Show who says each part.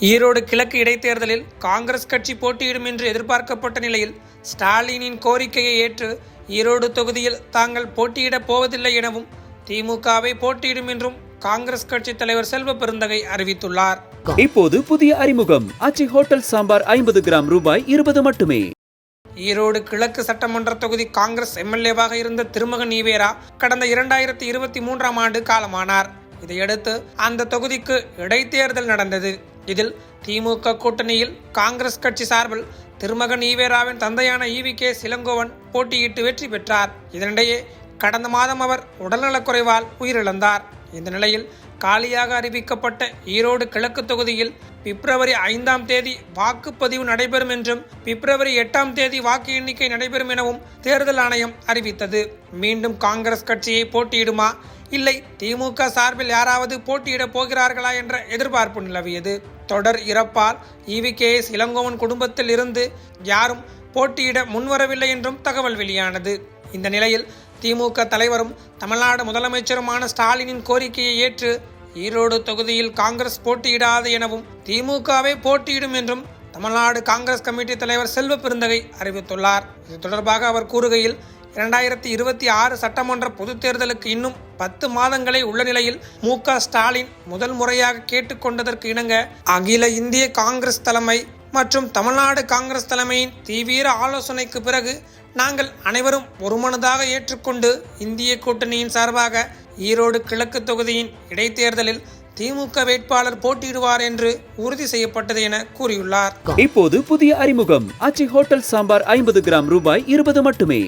Speaker 1: ஈரோடு கிழக்கு இடைத்தேர்தலில் காங்கிரஸ் கட்சி போட்டியிடும் என்று எதிர்பார்க்கப்பட்ட நிலையில் ஸ்டாலினின் கோரிக்கையை ஏற்று ஈரோடு தொகுதியில் தாங்கள் போட்டியிடப் போவதில்லை எனவும் திமுகவை போட்டியிடும் என்றும் காங்கிரஸ் கட்சி தலைவர் செல்வ பெருந்தகை அறிவித்துள்ளார்.
Speaker 2: இப்போது புதிய அறிமுகம். அச்சி ஹோட்டல் சாம்பார் ஐம்பது கிராம் ரூபாய் இருபது மட்டுமே.
Speaker 1: ஈரோடு கிழக்கு சட்டமன்ற தொகுதி காங்கிரஸ் எம்எல்ஏவாக இருந்த திருமகன் ஈவேரா கடந்த இரண்டாயிரத்தி இருபத்தி மூன்றாம் ஆண்டு காலமானார். இதையடுத்து அந்த தொகுதிக்கு இடைத்தேர்தல் நடந்தது. இதில் திமுக கூட்டணியில் காங்கிரஸ் கட்சி சார்பில் திருமகன் ஈவேராவின் தந்தையான ஈவி கே சிலங்கோவன் போட்டியிட்டு வெற்றி பெற்றார். இதனிடையே கடந்த மாதம் அவர் உடல்நலக்குறைவால் உயிரிழந்தார். இந்த நிலையில் காலியாக அறிவிக்கப்பட்ட ஈரோடு கிழக்கு தொகுதியில் பிப்ரவரி ஐந்தாம் தேதி வாக்குப்பதிவு நடைபெறும் என்றும் பிப்ரவரி எட்டாம் தேதி வாக்கு எண்ணிக்கை நடைபெறும் எனவும் தேர்தல் ஆணையம் அறிவித்தது. மீண்டும் காங்கிரஸ் கட்சியை போட்டியிடுமா? இல்லை திமுக சார்பில் யாராவது போட்டியிடப் போகிறார்களா என்ற எதிர்பார்ப்பு நிலவியது. தொடர் இறப்பால் இவிகேஎஸ் இளங்கோவன் குடும்பத்தில் இருந்து யாரும் போட்டியிட முன்வரவில்லை என்றும் தகவல் வெளியானது. இந்த நிலையில் திமுக தலைவரும் தமிழ்நாடு முதலமைச்சருமான ஸ்டாலினின் கோரிக்கையை ஏற்று ஈரோடு தொகுதியில் காங்கிரஸ் போட்டியிடாது எனவும் திமுகவே போட்டியிடும் என்றும் தமிழ்நாடு காங்கிரஸ் கமிட்டி தலைவர் செல்வ பெருந்தகை அறிவித்துள்ளார். இது தொடர்பாக அவர் கூறுகையில் இரண்டாயிரத்தி இருபத்தி ஆறு சட்டமன்ற பொதுத் தேர்தலுக்கு இன்னும் பத்து மாதங்களே உள்ள நிலையில் மு ஸ்டாலின் முதல் முறையாக கேட்டுக்கொண்டதற்கு இணங்க அகில இந்திய காங்கிரஸ் தலைமை மற்றும் தமிழ்நாடு காங்கிரஸ் தலைமையின் தீவிர ஆலோசனைக்கு பிறகு நாங்கள் அனைவரும் ஒருமனதாக ஏற்றுக்கொண்டு இந்திய கூட்டணியின் சார்பாக ஈரோடு கிழக்கு தொகுதியின் இடைத்தேர்தலில் திமுக வேட்பாளர் போட்டியிடுவார் என்று உறுதி செய்யப்பட்டது என கூறியுள்ளார்.
Speaker 2: இப்போது புதிய அறிமுகம். அச்சி ஹோட்டல் சாம்பார் ஐம்பது கிராம் ரூபாய் இருபது மட்டுமே.